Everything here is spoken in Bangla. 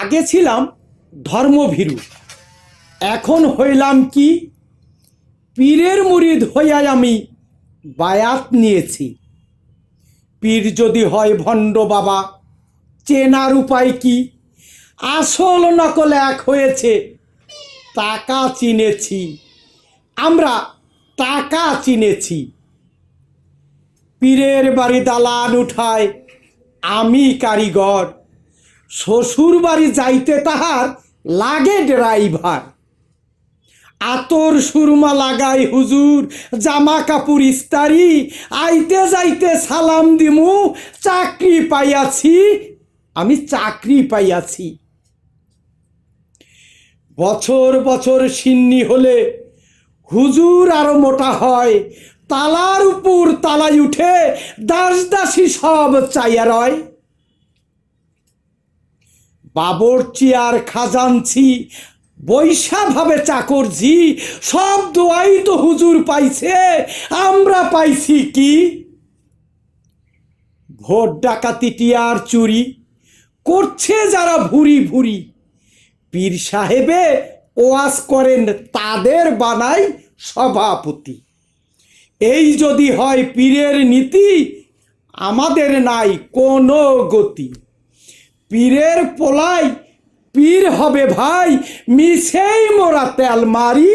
আগে ছিলাম ধর্মভীরু, এখন হইলাম কি? পীরের মুরিদ হইয়া আমি বায়াত নিয়েছি। পীর যদি হয় ভণ্ড বাবা, চেনার উপায় কি? আসল নকল এক হয়েছে, টাকা চিনেছি। আমরা টাকা চিনেছি। পীরের বাড়ি দালান উঠায় আমি কারিগর শ্বশুর বাড়ি যাইতে তাহার লাগে ড্রাইভার। আতর সুরমা লাগাই হুজুর, জামা কাপড় ইস্তারি, আইতে যাইতে সালাম দিমু, চাকরি পাইয়াছি, আমি চাকরি পাইয়াছি। বছর বছর সিন্নি হলে হুজুর আরও মোটা হয়, তালার উপর তালাই উঠে দাস দাসী সব চাইয়া রয়। বাবরচি আর খাজানছি বৈশা ভাবে চাকরজি সব দোয়াই তো হুজুর পাইছে, আমরা পাইছি কি? ভোট ডাকাতি টিয়ার চুরি, করছে যারা ভুরি ভুরি। পীর সাহেবে ওয়াজ করেন, তাদের বানাই সভাপতি। এই যদি হয় পীরের নীতি, আমাদের নাই কোনো গতি। পীরের পোলাই পীর হবে ভাই মিশেই মোরা তেল মারি